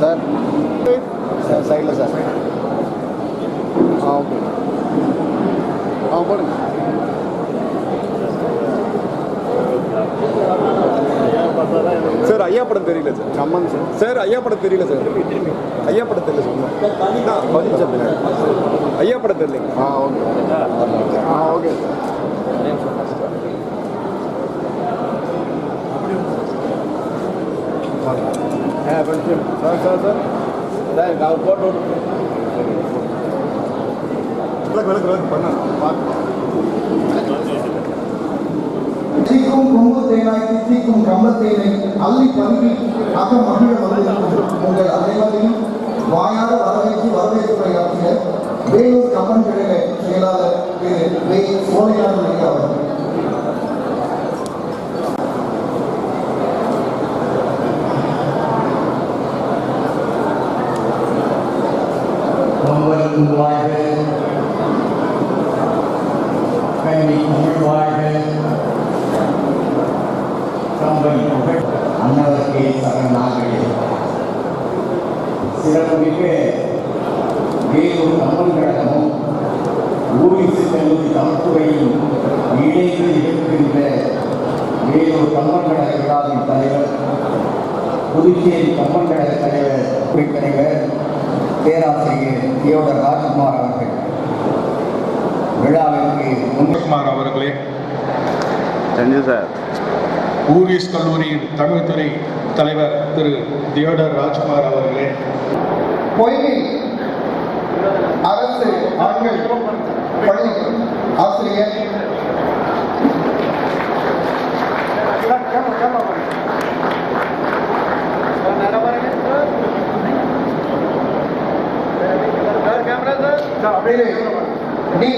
Sir. சைடில் sir. ஆ okay. ஆ போடுங்க sir ஐயா படம் தெரியல சார். கம்மன் சார். சார் ஐயா படம் தெரியல சார். ஐயா படம் தெரியல சார். பதில் சார். ஐயா படம் தெரியலைங்க. ஆ okay. Ah okay sir. Sir sir sir. போட்டு விளக்கு விளக்கு விளக்கு பண்ண. தீக்கும் கொம்பு தேனாய் தித்திக்கும் கம்பத்தேனை அள்ளி பருகி அக மகிழ வந்திருக்கும் உங்கள் அனைவரையும் வாயார வரவேற்று வரவேற்புரையாற்றிய வேலூர் கம்பன் கழக செயலாளர் திரு வே. ஐயா அவர்கள். பொங்கல் வாழ்க கம்பன் புகழ் அன்னவர்க்கே சரணாகவே சிறப்புமிக்க வேலூர் கம்பன் கழகமும் ஊரிசு கல்லூரி தமிழ்துறையும் இணைந்து இருக்கின்ற வேலூர் கம்பன் கழக விழாவின் தலைவர் புதுச்சேரி கம்பன் கழக தலைவர் குறித்தலைவர் பேராசிரியர் தியோடர் ராஜ்குமார் அவர்கள் விழாவிற்கு முன் குமார் அவர்களே செஞ்சு சார் ஊரிஸ் கல்லூரியின் தமிழ்துறை தலைவர் திரு தியோடர் ராஜ்குமார் அவர்களே. பொய்கை அரசு ஆண்கள் பள்ளி ஆசிரியர் டி.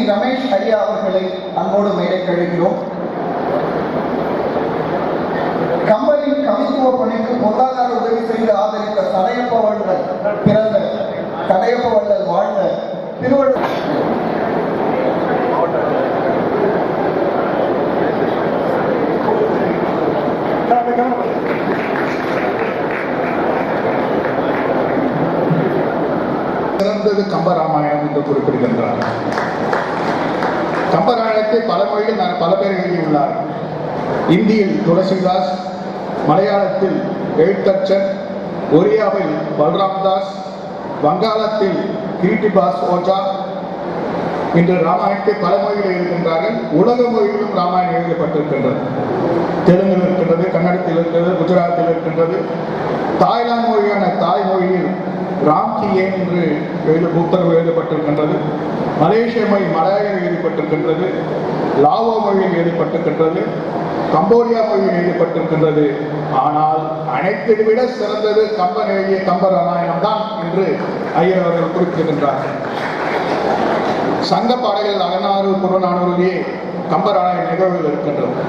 ரமேஷ் ஐயா அவர்களை அன்போடு மேடை கழிக்கிறோம் தடையப்ப வள்ளல் வாழ்ந்த திருவள்ளுவர். சிறந்தது கம்பராமாயணம் என்று குறிப்பிடுகின்றார். கம்பராமாயணத்தை பல மொழியில் நான் பல பேர் எழுதியுள்ளார். இந்தியில் துளசிதாஸ் மலையாளத்தில் எழுத்தச்சன் ஒரியாவில் பல்ராம்தாஸ் வங்காளத்தில் கிரிட்டிபாஸ் ஓஜா இன்று ராமாயணத்தை பல மொழியில் எழுதுகின்றார்கள் உலக மொழியிலும் ராமாயணம் எழுதப்பட்டிருக்கின்றது. தெலுங்கில் இருக்கின்றது கன்னடத்தில் இருக்கிறது குஜராத்தில் இருக்கின்றது. தாய்லாந்து மொழியான தாய்மொழியில் ராம்கி ஏன் என்று எழுத புத்தகம் எழுதப்பட்டிருக்கின்றது. மலேசிய மொழி மலையாளம் எழுதப்பட்டிருக்கின்றது. லாவோ மொழியில் எழுதப்பட்டிருக்கின்றது. கம்போடியா மொழியில் எழுதப்பட்டிருக்கின்றது. ஆனால் அனைத்தை விட சிறந்தது கம்பன் எழுதிய கம்ப ராமாயணம் தான் என்று ஐயர் அவர்கள் குறிப்பிடுகின்றார் சங்க பாடல்கள் அகநானூறு புறநானூறுலேயே கம்பராய நிகழ்வுகள் இருக்கின்றது